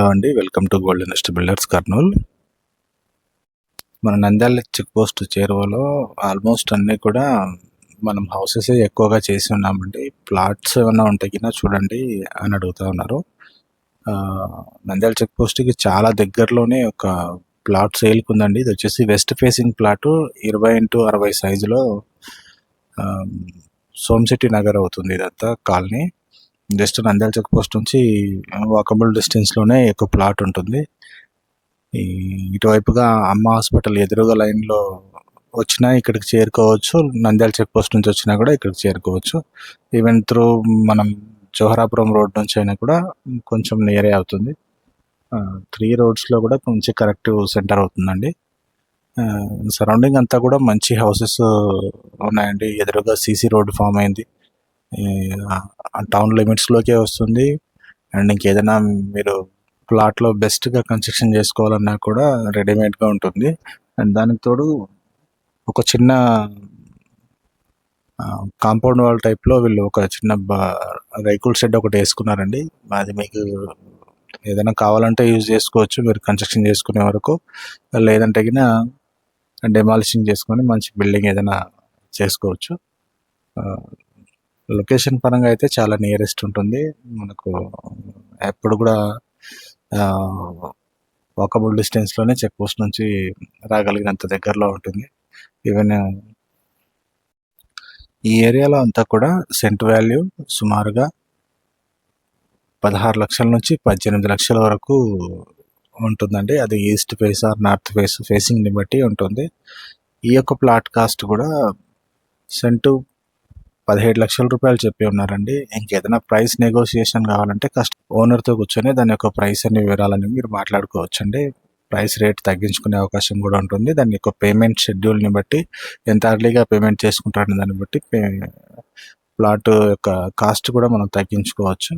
Hello అండి. Welcome to gold invest builders Kurnool. మన Nandyal check post చేరువలో ఆల్మోస్ట్ అన్నీ కూడా మనం హౌసెస్ ఎక్కువగా చేసి ఉన్నామండి. ప్లాట్స్ ఏమైనా ఉంటాయి కింద చూడండి అని అడుగుతా ఉన్నారు. నంద్యాల చెక్ పోస్ట్కి చాలా దగ్గరలోనే ఒక ప్లాట్ సేల్కి ఉందండి. ఇది వచ్చేసి వెస్ట్ ఫేసింగ్ ప్లాట్ ఇరవై ఇంటూ అరవై సైజులో సోమశెట్టి నగర్ అవుతుంది ఇదంతా colony. Just Nandyal check post నుంచి వాకబుల్ డిస్టెన్స్లోనే ఒక ప్లాట్ ఉంటుంది. ఇటువైపుగా అమ్మ హాస్పిటల్ ఎదురుగా లైన్లో వచ్చినా ఇక్కడికి చేరుకోవచ్చు. నంద్యాల చెక్ పోస్ట్ నుంచి వచ్చినా కూడా ఇక్కడికి చేరుకోవచ్చు. ఈవెన్ త్రూ మనం జోహరాపురం రోడ్ నుంచి అయినా కూడా కొంచెం నియరే అవుతుంది. త్రీ రోడ్స్లో కూడా కొంచెం కరెక్ట్ సెంటర్ అవుతుందండి. సరౌండింగ్ అంతా కూడా మంచి హౌసెస్ ఉన్నాయండి. ఎదురుగా సీసీ రోడ్ ఫామ్ అయింది. టౌన్ లిమిట్స్లోకే వస్తుంది. అండ్ ఇంకేదైనా మీరు ప్లాట్లో బెస్ట్గా కన్స్ట్రక్షన్ చేసుకోవాలన్నా కూడా రెడీమేడ్గా ఉంటుంది. అండ్ దానికి తోడు ఒక చిన్న కాంపౌండ్ వాల్ టైప్లో వీళ్ళు ఒక చిన్న రైకుల్ షెడ్ ఒకటి వేసుకున్నారండి. అది మీకు ఏదైనా కావాలంటే యూజ్ చేసుకోవచ్చు. మీరు కన్స్ట్రక్షన్ చేసుకునే వరకు. లేదంటే గిన డెమాలిషింగ్ చేసుకొని మంచి బిల్డింగ్ ఏదైనా చేసుకోవచ్చు. లొకేషన్ పరంగా అయితే చాలా నియరెస్ట్ ఉంటుంది. మనకు ఎప్పుడు కూడా వాకబుల్ డిస్టెన్స్లోనే చెక్ పోస్ట్ నుంచి రాగలిగినంత దగ్గరలో ఉంటుంది. ఈవెన్ ఈ ఏరియాలో అంతా కూడా సెంట్ వాల్యూ సుమారుగా పదహారు లక్షల నుంచి పద్దెనిమిది లక్షల వరకు ఉంటుందండి. అది east face or north face ఫేసింగ్ని బట్టి ఉంటుంది. ఈ యొక్క ప్లాట్ కాస్ట్ కూడా సెంటు పదిహేడు లక్షల రూపాయలు చెప్పి ఉన్నారండి. ఇంకేదైనా ప్రైస్ నెగోషియేషన్ కావాలంటే కష్ట ఓనర్తో కూర్చొని దాని యొక్క ప్రైస్ అన్ని వివరాలని మీరు మాట్లాడుకోవచ్చండి. ప్రైస్ రేట్ తగ్గించుకునే అవకాశం కూడా ఉంటుంది. దాని యొక్క పేమెంట్ షెడ్యూల్ని బట్టి ఎంత అర్లీగా పేమెంట్ చేసుకుంటారని దాన్ని బట్టి పే ప్లాట్ యొక్క కాస్ట్ కూడా మనం తగ్గించుకోవచ్చు.